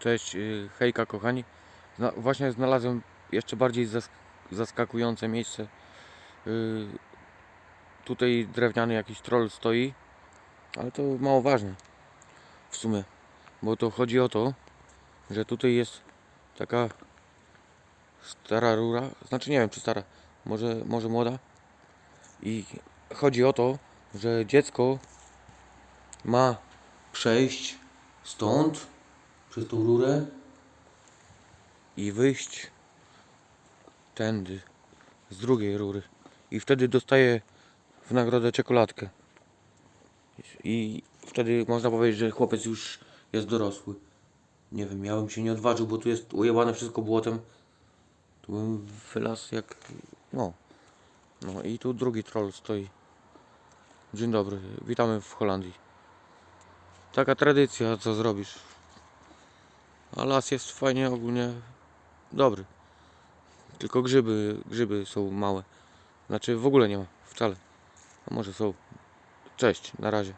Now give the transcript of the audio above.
Cześć, y, hejka kochani. Zna, właśnie znalazłem jeszcze bardziej zas, zaskakujące miejsce. Y, tutaj drewniany jakiś troll stoi, ale to mało ważne w sumie, bo to chodzi o to, że tutaj jest taka stara rura, znaczy nie wiem czy stara, może, może młoda i chodzi o to, że dziecko ma przejść stąd przez tą rurę. I wyjść tędy z drugiej rury. I wtedy dostaje w nagrodę czekoladkę. I wtedy można powiedzieć, że chłopiec już jest dorosły. Nie wiem, ja bym się nie odważył, bo tu jest ujebane wszystko błotem. Tu bym wylazł jak no. No i tu drugi troll stoi. Dzień dobry, witamy w Holandii. Taka tradycja, co zrobisz a las jest fajnie ogólnie dobry. Tylko grzyby, grzyby są małe. Znaczy w ogóle nie ma, wcale. A może są. Cześć, na razie.